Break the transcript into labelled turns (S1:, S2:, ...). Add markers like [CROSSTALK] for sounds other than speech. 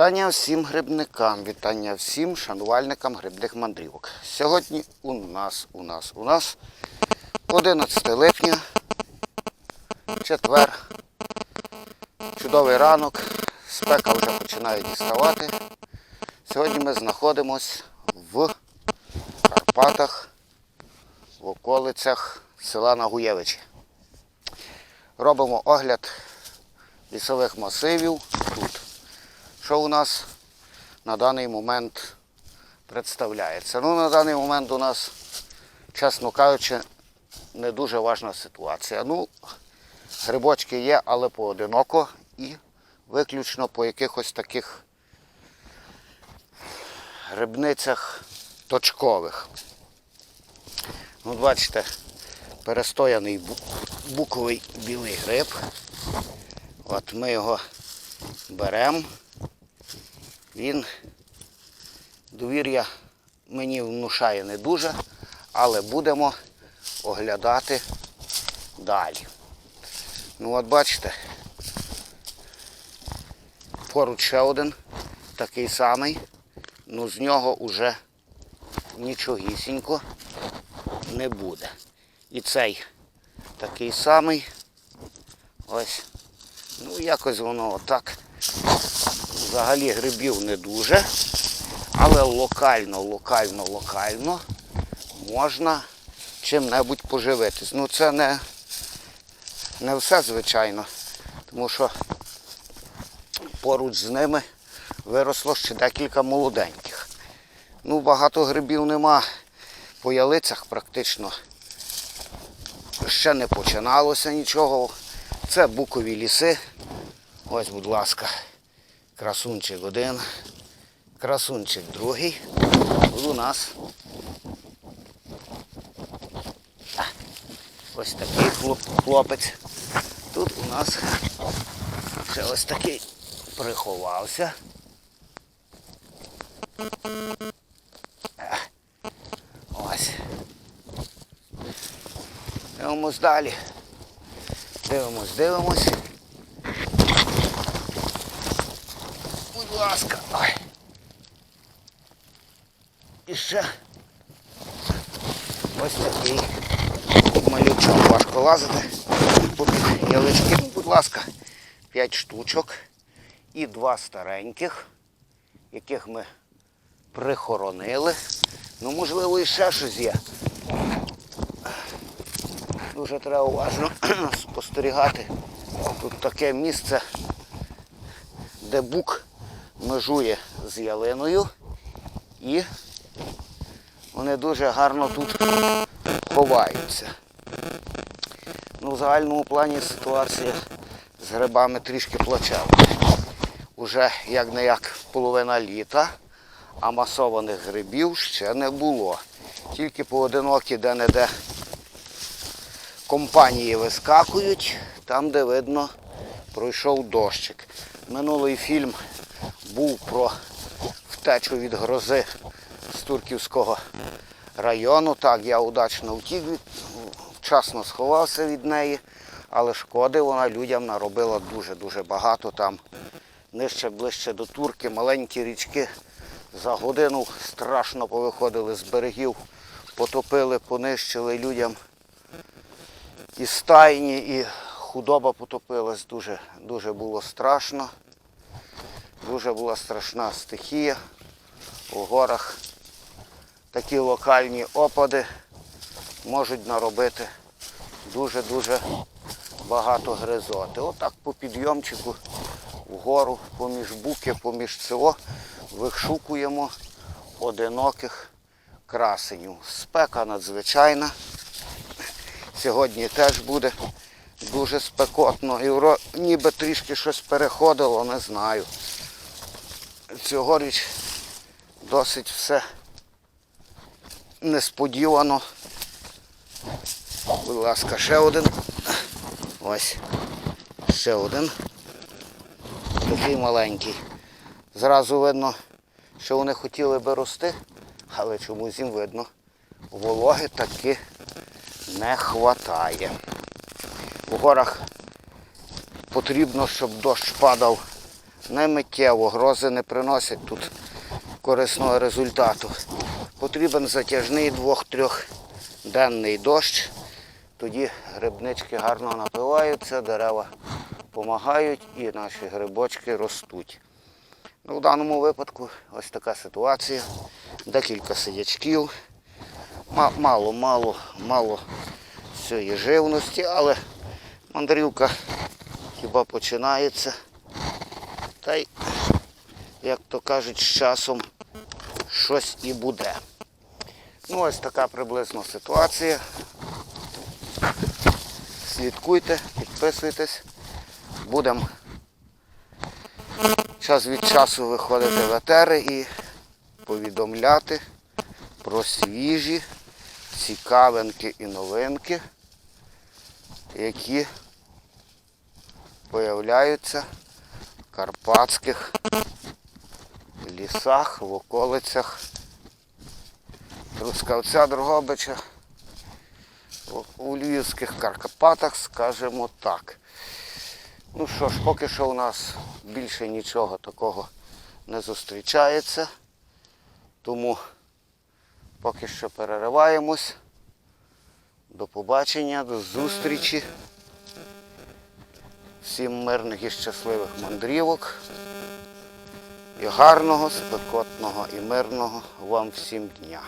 S1: Вітання всім грибникам, вітання всім шанувальникам грибних мандрівок. Сьогодні у нас, у нас, у нас 11 липня, четвер, чудовий ранок, спека вже починає діставати. Сьогодні ми знаходимося в Карпатах, в околицях села Нагуєвичі. Робимо огляд лісових масивів. Що у нас на даний момент представляється? Ну, на даний момент у нас, чесно кажучи, не дуже важна ситуація. Ну, грибочки є, але поодиноко і виключно по якихось таких грибницях точкових. Ну, бачите, перестояний буковий білий гриб. От ми його беремо. Він довір'я мені внушає не дуже, але будемо оглядати далі. Ну от бачите, поруч ще один такий самий, ну з нього вже нічогісінько не буде. І цей такий самий. Ось. Ну якось воно отак. Взагалі грибів не дуже, але локально, локально, локально можна чим-небудь поживитись. Ну це не, не все, звичайно, тому що поруч з ними виросло ще декілька молоденьких. Ну, багато грибів нема по ялицях практично. Ще не починалося нічого. Це букові ліси. Ось, будь ласка. Красунчик один, красунчик другий. У нас ось такий хлопець. Тут у нас ще ось такий приховався. Ось. Дивимось далі. Дивимось, дивимось. Будь ласка. Ой. І ще ось такий малючок важко лазити. Тут ялички, будь ласка, 5 штучок і два стареньких, яких ми прихоронили. Ну, можливо, і ще щось є. Дуже треба уважно [CLEARS THROAT] спостерігати. Тут таке місце, де бук межує з ялиною і вони дуже гарно тут ховаються. Ну, в загальному плані ситуація з грибами трішки плачевна. Уже як не як половина літа, а масованих грибів ще не було. Тільки поодинокі де-не-де компанії вискакують, там, де видно, пройшов дощик. Минулий фільм був про втечу від грози з Турківського району. Так, я удачно втік, від, вчасно сховався від неї, але шкоди вона людям наробила дуже-дуже багато там. Нижче, ближче до Турки, маленькі річки за годину страшно повиходили з берегів, потопили, понищили людям і стайні, і худоба потопилась. Дуже, дуже було страшно. Дуже була страшна стихія. У горах такі локальні опади можуть наробити дуже-дуже багато гризоти. Отак по підйомчику вгору, поміж буки, поміж цього вишукуємо одиноких красенів. Спека надзвичайна. Сьогодні теж буде дуже спекотно. І ніби трішки щось переходило, не знаю. Цьогоріч досить все несподівано. Будь ласка, ще один. Ось. Ще один. Такий маленький. Зразу видно, що вони хотіли би рости, але чомусь їм видно, вологи таки не хватає. У горах потрібно, щоб дощ падав не миттєво, грози не приносять тут корисного результату. Потрібен затяжний двох-трьохденний дощ. Тоді грибнички гарно напиваються, дерева допомагають і наші грибочки ростуть. Ну, в даному випадку ось така ситуація. Декілька сидячків. Мало, мало, мало цієї живності, але мандрівка хіба починається. Та й, як то кажуть, з часом щось і буде. Ну, ось така приблизно ситуація. Слідкуйте, підписуйтесь. Будемо час від часу виходити в етери і повідомляти про свіжі цікавинки і новинки, які появляються карпатських лісах, в околицях Трускавця, Дрогобича, у- у Львівських Карпатах, скажімо так. Ну що ж, поки що у нас більше нічого такого не зустрічається, тому поки що перериваємось. До побачення, до зустрічі. Всім мирних і щасливих мандрівок. І гарного, спекотного і мирного вам всім дня.